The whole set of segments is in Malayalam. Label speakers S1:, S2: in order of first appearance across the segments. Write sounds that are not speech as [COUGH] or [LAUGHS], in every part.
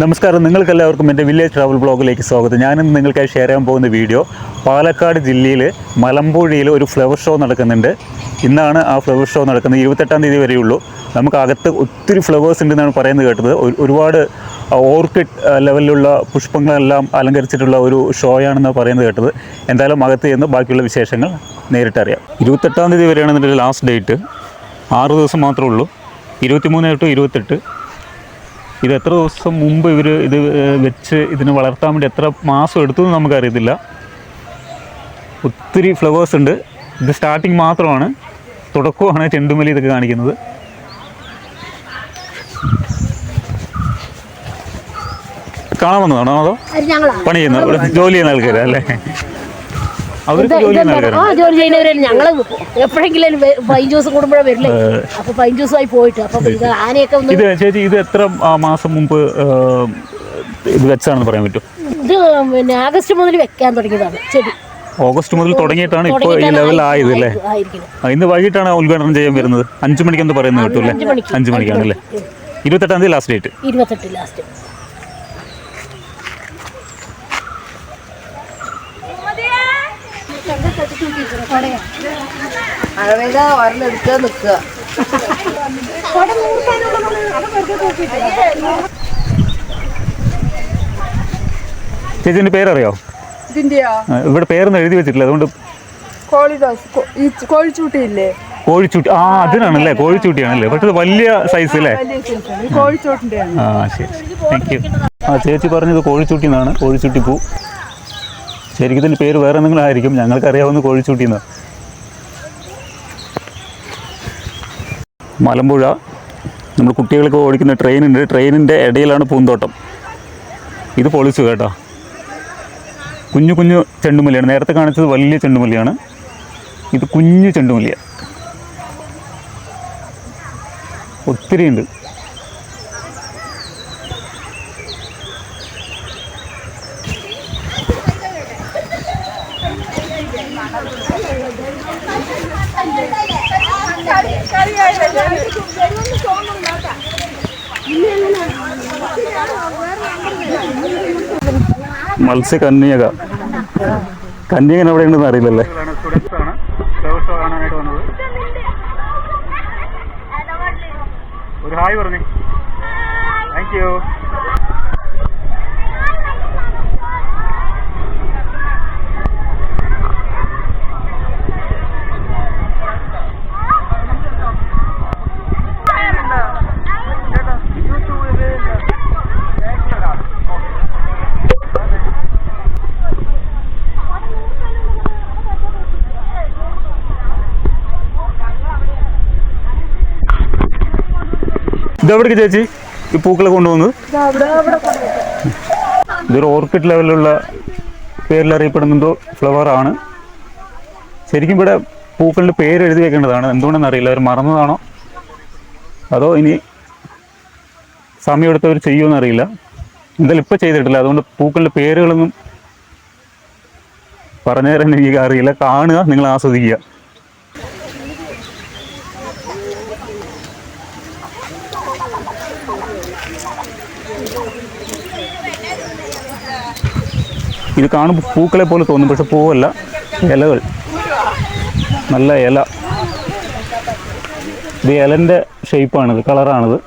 S1: നമസ്കാരം. നിങ്ങൾക്കെല്ലാവർക്കും എന്റെ വില്ലേജ് ട്രാവൽ ബ്ലോഗിലേക്ക് സ്വാഗതം. ഞാനിന്ന് നിങ്ങൾക്കായി ഷെയർ ചെയ്യാൻ പോകുന്ന വീഡിയോ പാലക്കാട് ജില്ലയിൽ മലമ്പുഴയിൽ ഒരു ഫ്ലവർ ഷോ നടക്കുന്നുണ്ട്. ഇന്നാണ് ആ ഫ്ലവർ ഷോ നടക്കുന്നത്. ഇരുപത്തെട്ടാം തീയതി വരെയുള്ളൂ നമുക്ക് അകത്ത് ഒത്തിരി ഫ്ലവേഴ്സ് ഉണ്ടെന്നാണ് പറയുന്നത് കേട്ടത്. ഒരുപാട് ഓർക്കിഡ് ലെവലിലുള്ള പുഷ്പങ്ങളെല്ലാം അലങ്കരിച്ചിട്ടുള്ള ഒരു ഷോയാണെന്ന് പറയുന്നത് കേട്ടത്. എന്തായാലും അകത്ത് ചെന്ന് ബാക്കിയുള്ള വിശേഷങ്ങൾ നേരിട്ടറിയാം. ഇരുപത്തെട്ടാം തീയതി വരെയാണ് ഇതിന്റെ ലാസ്റ്റ് ഡേറ്റ് ആറ് ദിവസം മാത്രമേ ഉള്ളൂ. ഇരുപത്തിമൂന്ന് ടു ഇരുപത്തെട്ട്. ഇത് എത്ര ദിവസം മുമ്പ് ഇവർ ഇത് വെച്ച് ഇതിനെ വളർത്താൻ വേണ്ടി എത്ര മാസം എടുത്തു എന്ന് നമുക്കറിയത്തില്ല. ഒത്തിരി ഫ്ലവേഴ്സ് ഉണ്ട്. ഇത് സ്റ്റാർട്ടിങ് മാത്രമാണ്. തുടക്കമാണ് ചെണ്ടുമല്ലി ഇതൊക്കെ കാണിക്കുന്നത്. കാണാൻ വന്നതാണോ അതോ? പണി ചെയ്യുന്ന ജോലി ചെയ്യുന്ന ആൾക്കാർ അല്ലേ അവർക്ക് ജോലി ചെയ്യുന്ന
S2: ആ ജോലി ചെയ്യുന്നവരെ ഞങ്ങൾ എപ്പോഴെങ്കിലും പൈൻ ജ്യൂസ് കൂടുമ്പോഴേ വരില്ലേ? അപ്പൊ പൈൻ ജ്യൂസുമായി പോയിട്ട്. അപ്പൊ ഇത് ആനയൊക്കെ ഒന്ന്
S1: ഇത് ചേച്ചി ഇത് എത്ര മാസം മുമ്പ് ഇത് വെച്ചാണെന്ന് പറയാൻ പറ്റും
S2: ഇത് പിന്നെ ആഗസ്റ്റ് മുതൽ വെക്കാൻ തുടങ്ങിയതാണ് ചെടി.
S1: ഓഗസ്റ്റ് മുതൽ തുടങ്ങിയിട്ടാണ് ഇപ്പോൾ ഈ
S2: ലെവൽ
S1: ആയത് അല്ലേ?
S2: ആയി-
S1: ഇന്ന് വൈകിട്ടാണ് ഉദ്ഘാടനം ചെയ്യാൻ വരുന്നത്. അഞ്ചു മണിക്കെന്ന് പറയുന്നത് കേട്ടു അല്ലേ.
S2: അഞ്ചു
S1: മണിക്കാണ് അല്ലേ? ഇരുപത്തെട്ടാം തീയതി ലാസ്റ്റ് ഡേറ്റ്
S2: ഇരുപത്തെട്ട് ലാസ്റ്റ്
S3: അഴവേദ ഒരെണ്ണെടുക്കുക നിൽക്കുക
S1: ചേച്ചിന്റെ പേരറിയോ? ഇവിടെ പേരൊന്നും എഴുതി വെച്ചിട്ടില്ല അതുകൊണ്ട്
S3: കോഴിച്ചൂട്ടിയില്ലേ?
S1: കോഴിച്ചൂട്ടി ആ അതിനാണല്ലേ കോഴിച്ചൂട്ടിയാണല്ലേ പക്ഷേ വലിയ സൈസ് അല്ലേ ആ ശരി താങ്ക് യു ആ ചേച്ചി പറഞ്ഞത് കോഴിച്ചൂട്ടി എന്നാണ് കോഴിച്ചൂട്ടി പൂ ശരിക്കും പേര് വേറെ എന്തെങ്കിലും ആയിരിക്കും. ഞങ്ങൾക്കറിയാവുന്ന കോഴിച്ചൂട്ടി എന്നാണ് മലമ്പുഴ. നമ്മൾ കുട്ടികൾക്ക് ഓടിക്കുന്ന ട്രെയിനുണ്ട്. ട്രെയിനിന്റെ ഇടയിലാണ് പൂന്തോട്ടം. ഇത് പൊളിച്ചു കേട്ടോ. കുഞ്ഞു കുഞ്ഞു ചെണ്ടുമല്ലിയാണ്. നേരത്തെ കാണിച്ചത് വലിയ ചെണ്ടുമല്ലിയാണ്. ഇത് കുഞ്ഞു ചെണ്ടുമല്ലിയാണ് ഒത്തിരി ഉണ്ട് മത്സ്യകന്യക. കന്യകൻ എവിടെയുണ്ടെന്ന് അറിയില്ലല്ലേ ഒരു ഹായ് പറഞ്ഞു താങ്ക് യു ഇതെവിടേക്ക് ചേച്ചി? ഈ പൂക്കളെ കൊണ്ടുവന്ന്. ഇതൊരു ഓർക്കിഡ് ലെവലിലുള്ള ഫ്ലവർ ആണ്. ശരിക്കും ഇവിടെ പൂക്കളുടെ പേര് എഴുതി വെക്കേണ്ടതാണ്. എന്തുകൊണ്ടെന്ന് അറിയില്ല. അവർ മറന്നതാണോ? അതോ ഇനി സമയം എടുത്തവർ ചെയ്യുമെന്ന് അറിയില്ല. എന്തായാലും ഇപ്പം ചെയ്തിട്ടില്ല. അതുകൊണ്ട് പൂക്കളുടെ പേരുകളൊന്നും പറഞ്ഞു തരാൻ എനിക്ക് അറിയില്ല. കാണുക നിങ്ങൾ ആസ്വദിക്കുക. ഇത് കാണുമ്പോൾ പൂക്കളെ പോലെ തോന്നും പക്ഷെ പൂവല്ല. ഇലകൾ. നല്ല ഇല. ഇത് ഇലന്റെ ഷേപ്പാണിത് കളറാണിത്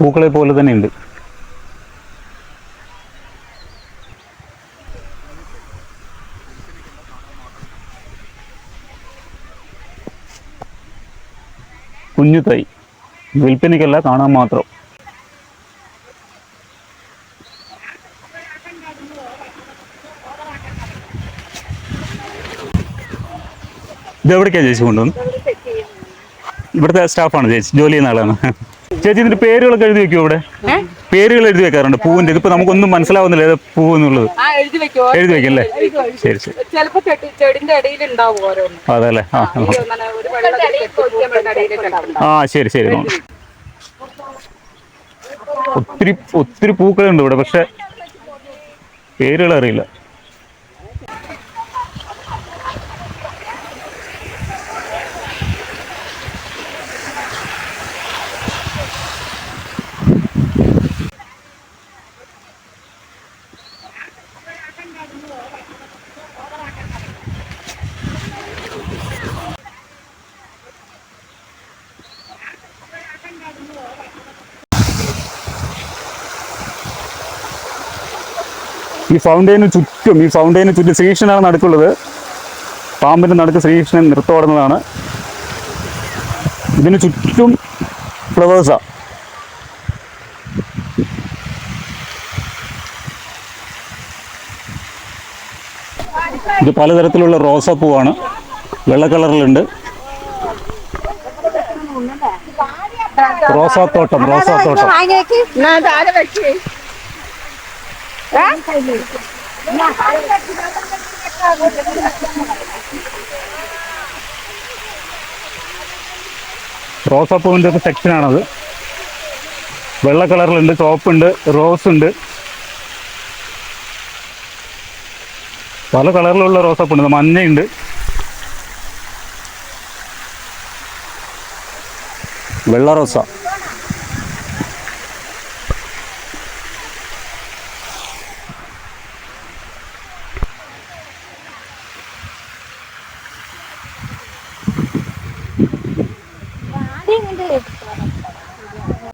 S1: പൂക്കളെ പോലെ തന്നെ ഉണ്ട്. കുഞ്ഞു തൈ. വിൽപ്പനയ്ക്കല്ല കാണാൻ മാത്രം. ഇത് എവിടേക്കാണ് ചേച്ചി കൊണ്ടുവന്നു ഇവിടുത്തെ സ്റ്റാഫാണ് ചേച്ചി ജോലി ചെയ്യുന്ന ആളാണ്. ചേച്ചി ഇതിന്റെ പേരുകളൊക്കെ എഴുതി വെക്കുമോ ഇവിടെ? പേരുകൾ എഴുതി വെക്കാറുണ്ട് പൂവിന്റെ. ഇതിപ്പോ നമുക്കൊന്നും മനസ്സിലാവുന്നില്ല ഏതാ പൂ എന്നുള്ളത്.
S3: ആ എഴുതി വെക്കും
S1: അല്ലേ? വെക്കല്ലേ ശരി ശരി.
S3: ഓരോന്ന്
S1: അതല്ലേ? ആ ശരി ശരി. ഒത്തിരി ഒത്തിരി പൂക്കളുണ്ട് ഇവിടെ പക്ഷെ പേരുകൾ അറിയില്ല. ഈ ഫൗണ്ടെയിന് ചുറ്റും ഈ ഫൗണ്ടെയിന് ചുറ്റും ശ്രീകൃഷ്ണനാണ് നടുക്കുള്ളത്. പാമ്പിന്റെ നടുക്ക് ശ്രീകൃഷ്ണൻ നൃത്തമാടുന്നതാണ് ഇതിന് ചുറ്റും ഫ്ലവേഴ്സാണ് ഇത് പലതരത്തിലുള്ള റോസാപ്പൂവാണ് വെള്ള കളറിലുണ്ട്. റോസാത്തോട്ടം റോസാത്തോട്ടം റോസാപ്പൂവിന്റെ ഒക്കെ സെക്ഷനാണത് വെള്ള കളറിലുണ്ട് ചുവപ്പുണ്ട് റോസ് ഉണ്ട്. പല കളറിലുള്ള റോസാപ്പൂണ്ട് മഞ്ഞയുണ്ട്. വെള്ള റോസ.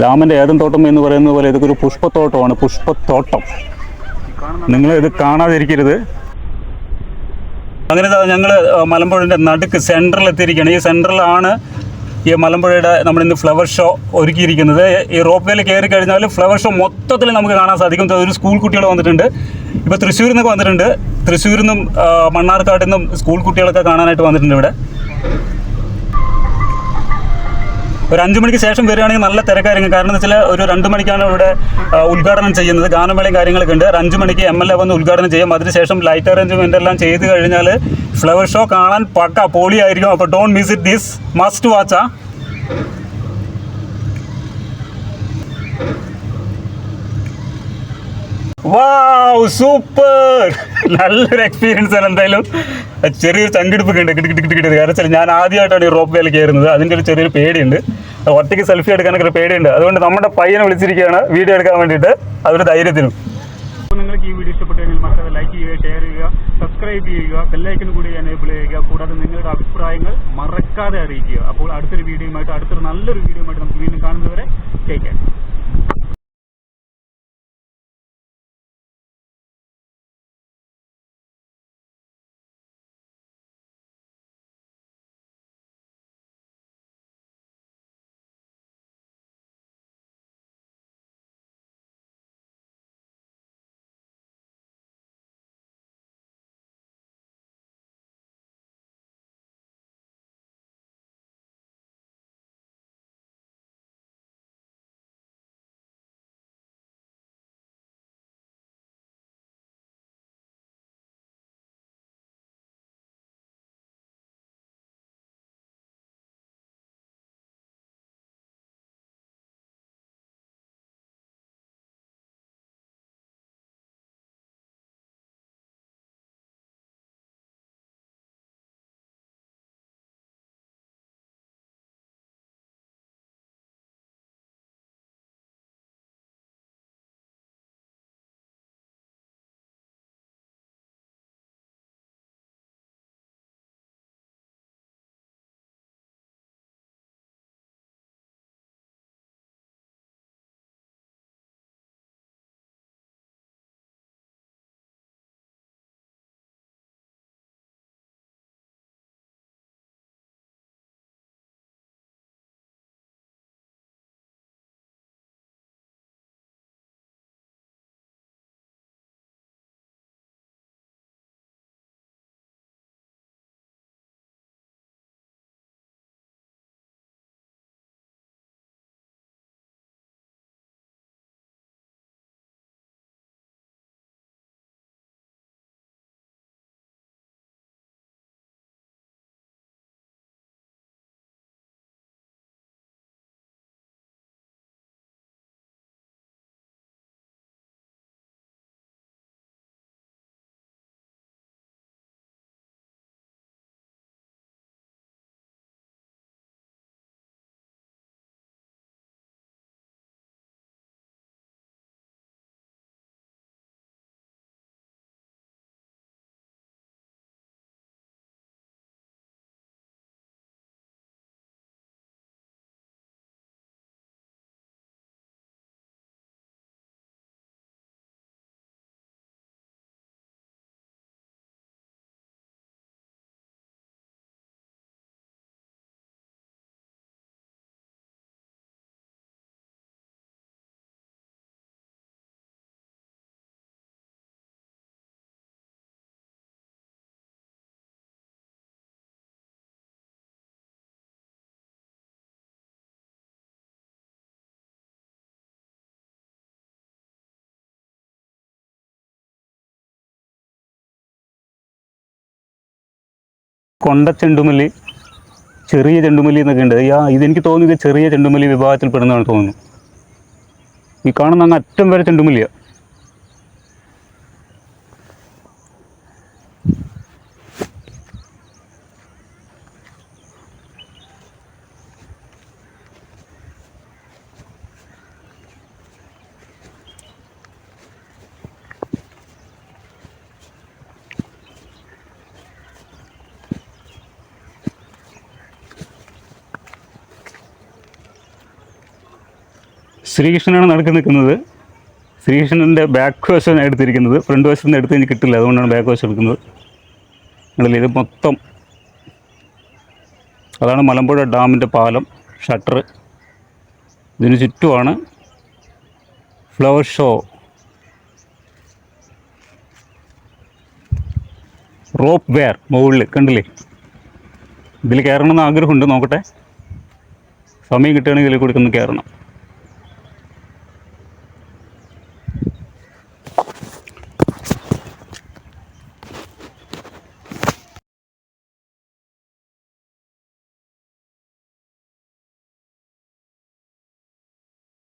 S1: രാമന്റെ ഏതൻ തോട്ടം എന്ന് പറയുന്നത് പോലെ ഇതൊക്കെ ഒരു പുഷ്പത്തോട്ടമാണ് പുഷ്പത്തോട്ടം. നിങ്ങൾ ഇത് കാണാതിരിക്കരുത്. അങ്ങനെ ഞങ്ങൾ മലമ്പുഴന്റെ നടുക്ക് സെന്ററിൽ എത്തിയിരിക്കുകയാണ്. ഈ സെന്ററിലാണ് ഈ മലമ്പുഴയുടെ നമ്മൾ ഇന്ന് ഫ്ലവർ ഷോ ഒരുക്കിയിരിക്കുന്നത്. ഈ റോപ്പ് വേയിൽ കയറി കഴിഞ്ഞാൽ ഫ്ലവർ ഷോ മൊത്തത്തിൽ നമുക്ക് കാണാൻ സാധിക്കും. ഒരു സ്കൂൾ കുട്ടികൾ വന്നിട്ടുണ്ട്. ഇപ്പോൾ തൃശ്ശൂരിൽ നിന്നൊക്കെ വന്നിട്ടുണ്ട്. തൃശ്ശൂരിൽ നിന്നും മണ്ണാർക്കാട്ടിൽ നിന്നും സ്കൂൾ കുട്ടികളൊക്കെ കാണാനായിട്ട് വന്നിട്ടുണ്ട് ഇവിടെ. ഒരു അഞ്ചു മണിക്ക് ശേഷം വരികയാണെങ്കിൽ നല്ല തിരക്കായിരിക്കും. കാരണം എന്ന് വെച്ചാൽ ഒരു രണ്ട് മണിക്കാണ് ഇവിടെ ഉദ്ഘാടനം ചെയ്യുന്നത്. ഗാനമേളയും കാര്യങ്ങളൊക്കെ ഉണ്ട്. ഒരു അഞ്ച് മണിക്ക് എം എൽ എ വന്ന് ഉദ്ഘാടനം ചെയ്യും. അതിനുശേഷം ലൈറ്റ് അറേഞ്ച്മെന്റ് എല്ലാം ചെയ്ത് കഴിഞ്ഞാൽ ഫ്ലവർ ഷോ കാണാൻ പക്ക പൊളിയായിരിക്കും. അപ്പോൾ don't miss it this must watch വാച്ചാ wow super [LAUGHS] നല്ലൊരു എക്സ്പീരിയൻസ് ആണ് എന്തായാലും. ചെറിയൊരു ചങ്കിടുപ്പ് ഉണ്ട്. കിട്ടി കിട്ടി കിട്ടി കാരണം ഞാൻ ആദ്യമായിട്ടാണ് ഈ റോപ്പ് വേല കയറുന്നത്. അതിന്റെ ഒരു ചെറിയൊരു പേടിയുണ്ട്. ഒറ്റയ്ക്ക് സെൽഫി എടുക്കാനൊക്കെ ഒരു പേടിയുണ്ട്. അതുകൊണ്ട് നമ്മുടെ പയ്യനെ വിളിച്ചിരിക്കുകയാണ്. വീഡിയോ എടുക്കാൻ വേണ്ടിയിട്ട്. അതൊരു ധൈര്യത്തിനും. നിങ്ങൾക്ക് ഈ വീഡിയോ ഇഷ്ടപ്പെട്ടെങ്കിൽ മറക്കാതെ ലൈക്ക് ചെയ്യുക ഷെയർ ചെയ്യുക സബ്സ്ക്രൈബ് ചെയ്യുക ബെല്ലൈക്കൻ കൂടി എനേബിൾ ചെയ്യുക. കൂടാതെ നിങ്ങളുടെ അഭിപ്രായങ്ങൾ മറക്കാതെ അറിയിക്കുക. അപ്പോൾ അടുത്തൊരു വീഡിയോയുമായിട്ട് അടുത്തൊരു നല്ലൊരു വീഡിയോയുമായിട്ട് നമുക്ക് വീണ്ടും കാണുന്നവരെ ടേക്ക് കെയർ കൊണ്ട ചെണ്ടുമല്ലി ചെറിയ ചെണ്ടുമല്ലി എന്നൊക്കെ ഉണ്ട്. യാ ഇതെനിക്ക് തോന്നുന്നത് ചെറിയ ചെണ്ടുമല്ലി വിഭാഗത്തിൽ പെടുന്നതാണ് തോന്നുന്നു. ഈ കാണുന്ന അങ്ങ് അറ്റം വരെ ചെണ്ടുമല്ലിയാണ് ശ്രീകൃഷ്ണനാണ് നടക്കി നിൽക്കുന്നത്. ശ്രീകൃഷ്ണന്റെ ബാക്ക് വശമാണ് എടുത്തിരിക്കുന്നത്. ഫ്രണ്ട് വശത്ത് നിന്ന് എടുത്ത് കഴിഞ്ഞ് കിട്ടില്ല. അതുകൊണ്ടാണ് ബാക്ക് വശം എടുക്കുന്നത്. ഇത് മൊത്തം അതാണ് മലമ്പുഴ ഡാമിന്റെ പാലം ഷട്ടർ ഇതിന് ചുറ്റുമാണ് ഫ്ലവർ ഷോ റോപ്പ് വെയർ മുകളിൽ കണ്ടില്ലേ? ഇതിൽ കയറണമെന്ന് ആഗ്രഹമുണ്ട്. നോക്കട്ടെ. സമയം കിട്ടുകയാണെങ്കിൽ ഇതിൽ കൊടുക്കുന്നു കയറണം.